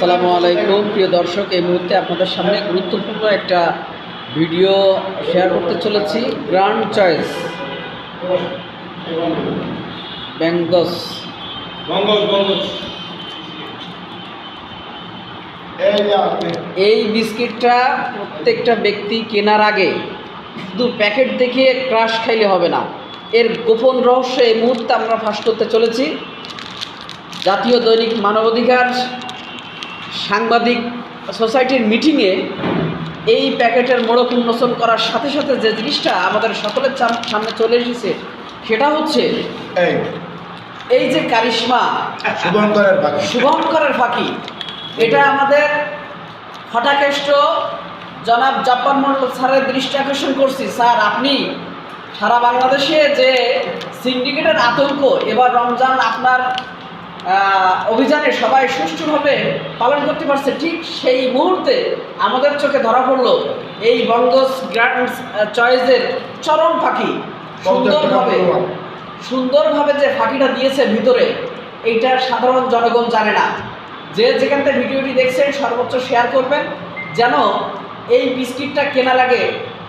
আসসালামু আলাইকুম। প্রিয় দর্শক এই মুহূর্তে আপনাদের সামনে গুরুত্বপূর্ণ একটা ভিডিও শেয়ার করতে চলেছি। গ্র্যান্ড চয়েস গঙ্গজ এই বিস্কিটটা প্রত্যেকটা ব্যক্তি কেনার আগে শুধু প্যাকেট দেখিয়ে ক্রাশ খাইলে হবে না। এর গোপন রহস্য এই মুহূর্তে আমরা ফাঁস করতে চলেছি। জাতীয় দৈনিক মানবাধিকার সাংবাদিক সোসাইটির মিটিংয়ে এই প্যাকেটের মোড়ক উন্মোচন করার সাথে সাথে যে জিনিসটা আমাদের সকলের সামনে চলে এসেছে সেটা হচ্ছে এই। যে কারিশ্মা শুভঙ্করের বাকি শুভঙ্করের ফাঁকি এটা আমাদের হঠাকেষ্ট জনাব জাপান মন্ডল স্যারের দৃষ্টি আকর্ষণ করছি। স্যার আপনি সারা বাংলাদেশে যে সিন্ডিকেটের আতঙ্ক এবার রমজান আপনার অভিযানে সবাই সুষ্ঠুভাবে পালন করতে পারছে। ঠিক সেই মুহূর্তে আমাদের চোখে ধরা পড়ল এই বঙ্গস গ্র্যান্ড চয়েসের চরম ফাঁকি। সুন্দরভাবে সুন্দরভাবে যে ফাঁকিটা দিয়েছে ভিতরে এইটা সাধারণ জনগণ জানে না। যে যেখান থেকে ভিডিওটি দেখছেন সর্বোচ্চ শেয়ার করবেন যেন এই বিস্কিটটা কেনা লাগে।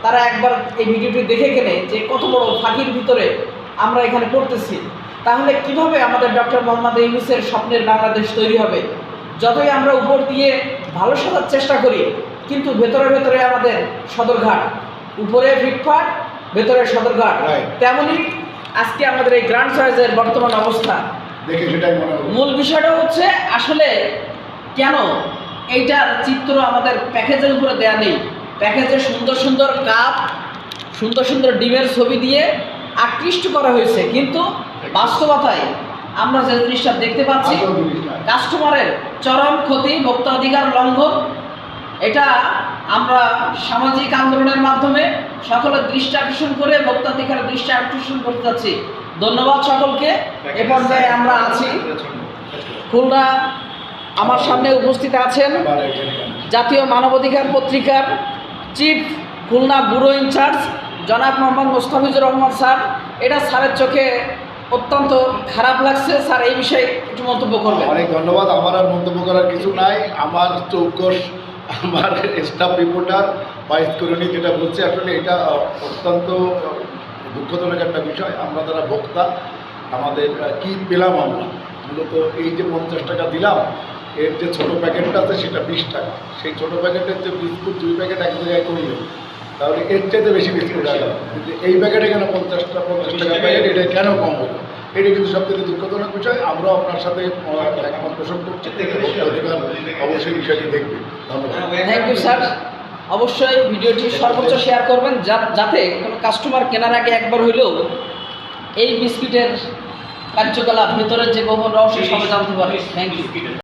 তারা একবার এই ভিডিওটি দেখে কেনে যে কত বড় ফাঁকির ভিতরে আমরা এখানে পড়তেছি। তাহলে কীভাবে আমাদের ডক্টর মোহাম্মদ ইউনুসের স্বপ্নের বাংলাদেশ তৈরি হবে? যতই আমরা উপর দিয়ে ভালো সাজার চেষ্টা করি কিন্তু ভেতরে ভেতরে আমাদের সদরঘাট উপরে ফিটফাট ভেতরে সদরঘাট. তেমনই আজকে আমাদের এই গ্র্যান্ড চয়েসের বর্তমান অবস্থা। মূল বিষয়টা হচ্ছে আসলে কেন এইটার চিত্র আমাদের প্যাকেজের উপরে দেয়া নেই? প্যাকেজে সুন্দর সুন্দর কাপ সুন্দর সুন্দর ডিমের ছবি দিয়ে আকৃষ্ট করা হয়েছে কিন্তু বাস্তবতায় আমরা যে জিনিসটা দেখতে পাচ্ছি। কাস্টমারের চরম ক্ষতি ভোক্তা অধিকার লঙ্ঘন এটা আমরা সামাজিক আন্দোলনের মাধ্যমে সকলের দৃষ্টি আকর্ষণ করে ভোক্তাধিকারের দৃষ্টি আকর্ষণ করতে যাচ্ছি ধন্যবাদ সকলকে এ পর্যায়ে আমরা আছি খুলনা আমার সামনে উপস্থিত আছেন? জাতীয় মানবাধিকার পত্রিকার চিফ খুলনা ব্যুরো ইনচার্জ জনাব মোহাম্মদ মোস্তাফিজুর রহমান স্যার এটা স্যারের চোখে অত্যন্ত খারাপ লাগছে। স্যার এই বিষয়ে একটু মন্তব্য করবেন। অনেক ধন্যবাদ। আমার আর মন্তব্য করার কিছু নাই। আমার চৌকস, আমার স্টাফ রিপোর্টার বাইশ করণী যেটা বলছে, আসলে এটা অত্যন্ত দুঃখজনক একটা বিষয়। আমরা যারা ভোক্তা আমাদের কি পেলাম আমরা? মূলত এই যে পঞ্চাশ টাকা দিলাম, এর যে ছোটো প্যাকেটটা আছে সেটা বিশ টাকা। সেই ছোটো প্যাকেটের যে বিস্কুট, দুই প্যাকেট এক জায়গায় করলে তাহলে এর চাইতে বেশি বিস্কুট আগে কিন্তু এই প্যাকেটে কেন পঞ্চাশটা পঞ্চাশ টাকা প্যাকেট এটা কেন কম হলো? এটা কিন্তু সবথেকে দুঃখজনক বিষয়। আমরাও আপনার সাথে একমত পোষণ করছি। থেকে অধিকার অবশ্যই বিষয়টি দেখবে। ধন্যবাদ। থ্যাংক ইউ স্যার অবশ্যই ভিডিওটি সর্বোচ্চ শেয়ার করবেন যা- যাতে কোনো কাস্টমার কেনার আগে একবার হইলেও এই বিস্কিটের কার্যকলাপ ভেতরের যে গোপন রহস্য সবাই জানতে পারে। Thank you